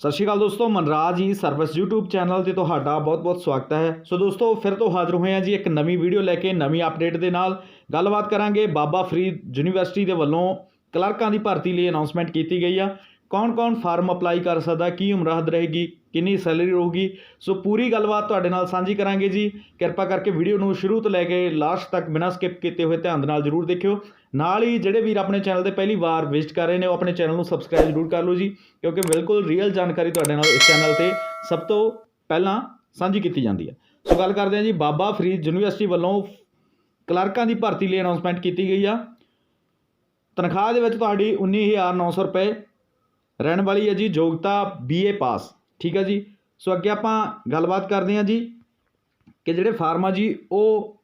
ਸਤਿ ਸ਼੍ਰੀ ਅਕਾਲ ਦੋਸਤੋ, ਮਨਰਾਜ ਜੀ ਸਰਵਿਸ YouTube ਚੈਨਲ ਤੇ ਤੁਹਾਡਾ ਬਹੁਤ-ਬਹੁਤ ਸਵਾਗਤ ਹੈ। ਸੋ ਦੋਸਤੋ, ਫਿਰ ਤੋਂ ਹਾਜ਼ਰ ਹੋਏ ਹਾਂ ਜੀ ਇੱਕ ਨਵੀਂ ਵੀਡੀਓ ਲੈ ਕੇ ਨਵੀਂ ਅਪਡੇਟ ਦੇ ਨਾਲ। ਗੱਲਬਾਤ ਕਰਾਂਗੇ ਬਾਬਾ ਫਰੀਦ ਯੂਨੀਵਰਸਿਟੀ ਦੇ ਵੱਲੋਂ ਕਲਰਕਾਂ ਦੀ ਭਰਤੀ ਲਈ ਅਨਾਉਂਸਮੈਂਟ ਕੀਤੀ ਗਈ ਆ। ਕੌਣ-ਕੌਣ ਫਾਰਮ ਅਪਲਾਈ ਕਰ ਸਕਦਾ, ਕੀ ਉਮਰ ਹੱਦ ਰਹੇਗੀ ਕਿੰਨੀ ਸੈਲਰੀ ਰਹੂਗੀ। ਸੋ ਪੂਰੀ ਗੱਲਬਾਤ ਤੁਹਾਡੇ ਨਾਲ ਸਾਂਝੀ ਕਰਾਂਗੇ ਜੀ। ਕਿਰਪਾ ਕਰਕੇ ਵੀਡੀਓ ਨੂੰ ਸ਼ੁਰੂ ਤੋਂ ਲੈ ਕੇ ਲਾਸਟ ਤੱਕ ਬਿਨਾਂ ਸਕਿਪ ਕੀਤੇ ਹੋਏ ਧਿਆਨ ਦੇ ਨਾਲ ਜਰੂਰ ਦੇਖਿਓ। ਨਾਲ ਹੀ ਜਿਹੜੇ ਵੀਰ ਆਪਣੇ ਚੈਨਲ ਤੇ ਪਹਿਲੀ ਵਾਰ ਵਿਜ਼ਿਟ ਕਰ ਰਹੇ ਨੇ, ਉਹ ਆਪਣੇ ਚੈਨਲ ਨੂੰ ਸਬਸਕ੍ਰਾਈਬ ਜਰੂਰ ਕਰ ਲਓ ਜੀ, ਕਿਉਂਕਿ ਬਿਲਕੁਲ ਰੀਅਲ ਜਾਣਕਾਰੀ ਤੁਹਾਡੇ ਨਾਲ ਇਸ ਚੈਨਲ ਤੇ ਸਭ ਤੋਂ ਪਹਿਲਾਂ ਸਾਂਝੀ ਕੀਤੀ ਜਾਂਦੀ ਹੈ। ਸੋ ਗੱਲ ਕਰਦੇ ਹਾਂ ਜੀ, ਬਾਬਾ ਫਰੀਦ ਯੂਨੀਵਰਸਿਟੀ ਵੱਲੋਂ ਕਲਰਕਾਂ ਦੀ ਭਰਤੀ ਲਈ ਅਨਾਉਂਸਮੈਂਟ ਕੀਤੀ ਗਈ ਆ। ਤਨਖਾਹ ਦੇ ਵਿੱਚ ਤੁਹਾਡੀ 19900 ਰੁਪਏ ਰਹਿਣ ਵਾਲੀ ਹੈ ਜੀ, ਯੋਗਤਾ ਬੀਏ ਪਾਸ ਠੀਕ ਹੈ ਜੀ? ਸੋ ਅੱਗੇ ਆਪਾਂ ਗੱਲਬਾਤ ਕਰਦੇ ਹਾਂ ਜੀ ਕਿ ਜਿਹੜੇ ਫਾਰਮ ਆ ਜੀ, ਉਹ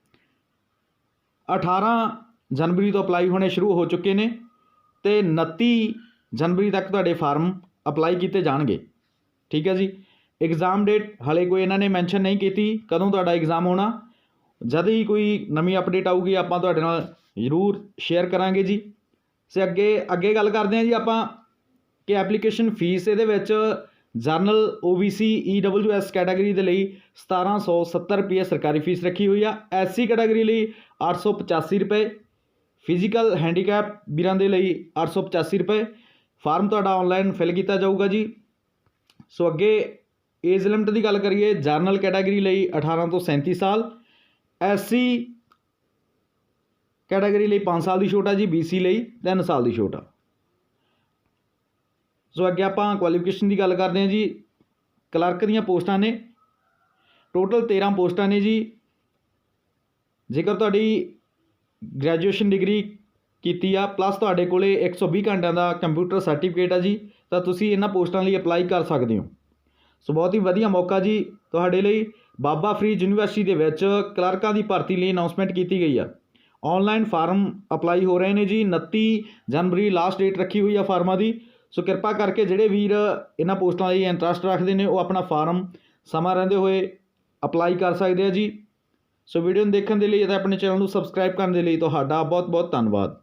18 ਜਨਵਰੀ ਤੋਂ ਅਪਲਾਈ ਹੋਣੇ ਸ਼ੁਰੂ ਹੋ ਚੁੱਕੇ ਨੇ ਤੇ 29 ਜਨਵਰੀ ਤੱਕ ਤੁਹਾਡੇ ਫਾਰਮ ਅਪਲਾਈ ਕੀਤੇ ਜਾਣਗੇ। ਠੀਕ ਹੈ ਜੀ? ਐਗਜ਼ਾਮ ਡੇਟ ਹਲੇ ਕੋਈ ਇਹਨਾਂ ਨੇ ਮੈਂਸ਼ਨ ਨਹੀਂ ਕੀਤੀ, ਕਦੋਂ ਤੁਹਾਡਾ ਐਗਜ਼ਾਮ ਹੋਣਾ? ਜਦ ਹੀ ਕੋਈ ਨਵੀਂ ਅਪਡੇਟ ਆਊਗੀ, ਆਪਾਂ ਤੁਹਾਡੇ ਨਾਲ ਜ਼ਰੂਰ ਸ਼ੇਅਰ ਕਰਾਂਗੇ ਜੀ। ਸੇ ਅੱਗੇ ਅੱਗੇ ਗੱਲ ਕਰਦੇ ਹਾਂ ਜੀ ਆਪਾਂ ਕਿ ਐਪਲੀਕੇਸ਼ਨ ਫੀਸ ਇਹਦੇ ਵਿੱਚ ਜਰਨਲ OBC EWS ਕੈਟਾਗਰੀ ਦੇ ਲਈ 1770 ਰੁਪਏ ਸਰਕਾਰੀ ਫੀਸ ਰੱਖੀ ਹੋਈ ਆ। ਐਸਸੀ ਕੈਟਾਗਰੀ ਲਈ 885 ਰੁਪਏ, ਫਿਜ਼ੀਕਲ ਹੈਂਡੀਕੈਪ ਵੀਰਾਂ ਦੇ ਲਈ 885 ਰੁਪਏ। ਫਾਰਮ ਤੁਹਾਡਾ ਆਨਲਾਈਨ ਫਿਲ ਕੀਤਾ ਜਾਊਗਾ ਜੀ। ਸੋ ਅੱਗੇ ਏਜ ਲਿਮਟ ਦੀ ਗੱਲ ਕਰੀਏ, ਜਰਨਲ ਕੈਟਾਗਰੀ ਲਈ 18 ਤੋਂ 37 ਸਾਲ, ਐਸਸੀ ਕੈਟਾਗਰੀ ਲਈ 5 ਸਾਲ ਦੀ ਛੋਟ ਆ ਜੀ BC ਲਈ 3 ਸਾਲ ਦੀ ਛੋਟ ਆ। ਸੋ ਅੱਗੇ ਆਪਾਂ ਕੁਆਲੀਫਿਕੇਸ਼ਨ ਦੀ ਗੱਲ ਕਰਦੇ ਹਾਂ ਜੀ। ਕਲਰਕ ਦੀਆਂ ਪੋਸਟਾਂ ਨੇ। ਟੋਟਲ 13 ਪੋਸਟਾਂ ਨੇ ਜੀ। ਜੇਕਰ ਤੁਹਾਡੀ ਗ੍ਰੈਜੂਏਸ਼ਨ ਡਿਗਰੀ ਕੀਤੀ ਆ ਪਲੱਸ ਤੁਹਾਡੇ ਕੋਲੇ 120 ਘੰਟਿਆਂ ਦਾ ਕੰਪਿਊਟਰ ਸਰਟੀਫਿਕੇਟ ਆ ਜੀ, ਤਾਂ ਤੁਸੀਂ ਇਹਨਾਂ ਪੋਸਟਾਂ ਲਈ ਅਪਲਾਈ ਕਰ ਸਕਦੇ ਹੋ। ਸੋ ਬਹੁਤ ਹੀ ਵਧੀਆ ਮੌਕਾ ਜੀ ਤੁਹਾਡੇ ਲਈ। ਬਾਬਾ ਫਰੀਦ ਯੂਨੀਵਰਸਿਟੀ ਦੇ ਵਿੱਚ ਕਲਰਕਾਂ ਦੀ ਭਰਤੀ ਲਈ ਅਨਾਉਂਸਮੈਂਟ ਕੀਤੀ ਗਈ ਆ। ਆਨਲਾਈਨ ਫਾਰਮ ਅਪਲਾਈ ਹੋ ਰਹੇ ਨੇ ਜੀ। 29 ਜਨਵਰੀ ਲਾਸਟ ਡੇਟ ਰੱਖੀ ਹੋਈ ਆ ਫਾਰਮਾਂ ਦੀ। ਸੋ ਕਿਰਪਾ ਕਰਕੇ ਜਿਹੜੇ ਵੀਰ ਇਹਨਾਂ ਪੋਸਟਾਂ ਲਈ ਇੰਟਰਸਟ ਰੱਖਦੇ ਨੇ, ਉਹ ਆਪਣਾ ਫਾਰਮ ਸਮਾਂ ਰਹਿੰਦੇ ਹੋਏ ਅਪਲਾਈ ਕਰ ਸਕਦੇ ਆ ਜੀ। ਸੋ ਵੀਡੀਓ ਨੂੰ ਦੇਖਣ ਦੇ ਲਈ ਅਤੇ ਆਪਣੇ ਚੈਨਲ ਨੂੰ ਸਬਸਕ੍ਰਾਈਬ ਕਰਨ ਦੇ ਲਈ ਤੁਹਾਡਾ ਬਹੁਤ ਬਹੁਤ ਧੰਨਵਾਦ।